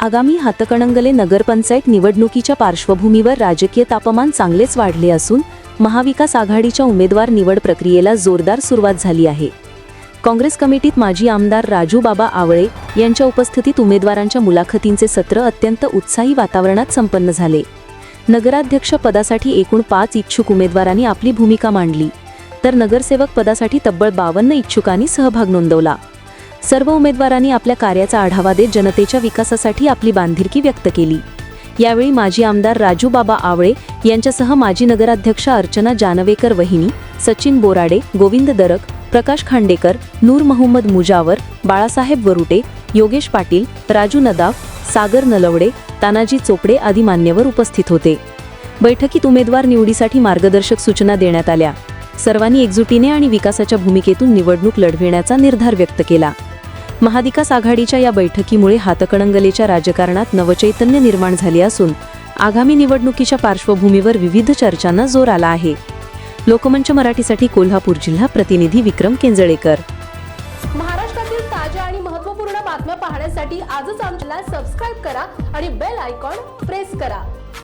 आगामी हातकणंगले नगरपंचायत निवडणुकीच्या पार्श्वभूमीवर राजकीय तापमान चांगलेच वाढले असून महाविकास आघाडीच्या उमेदवार निवड प्रक्रियेला जोरदार सुरुवात झाली आहे. काँग्रेस कमिटीत माजी आमदार राजू बाबा आवळे यांच्या उपस्थितीत उमेदवारांच्या मुलाखतींचे सत्र अत्यंत उत्साही वातावरणात संपन्न झाले. नगराध्यक्ष पदासाठी एकूण पाच इच्छुक उमेदवारांनी आपली भूमिका मांडली. तर नगरसेवक पदासाठी तब्बल बावन्न इच्छुकांनी सहभाग नोंदवला. सर्व उमेदवारांनी आपल्या कार्याचा आढावा देत जनतेच्या विकासासाठी आपली बांधिलकी व्यक्त केली. यावेळी माजी आमदार राजू बाबा आवळे यांच्यासह माजी नगराध्यक्षा अर्चना जानवेकर वहिनी सचिन बोराडे गोविंद दरक प्रकाश खांडेकर नूर मोहम्मद मुजावर बाळासाहेब वरुटे योगेश पाटील राजू नदाफ सागर नलवडे तानाजी चोपडे आदी मान्यवर उपस्थित होते. बैठकीत उमेदवार निवडीसाठी मार्गदर्शक सूचना देण्यात आल्या. सर्वांनी एकजुटीने आणि विकासाच्या भूमिकेतून निवडणूक लढविण्याचा निर्धार व्यक्त केला. महाविकास आघाडीच्या या बैठकीमुळे हातकणंगलेच्या राजकारणात नवचैतन्य निर्माण झाले असून आगामी निवडणुकीच्या पार्श्वभूमीवर विविध चर्चांना जोर आला आहे. लोकमंच मराठीसाठी कोल्हापूर जिल्हा प्रतिनिधी विक्रम केंजळेकर. महाराष्ट्रातील ताज्या आणि महत्त्वपूर्ण बातम्या पाहण्यासाठी आजच आमच्याला सबस्क्राईब करा आणि बेल आयकॉन प्रेस करा.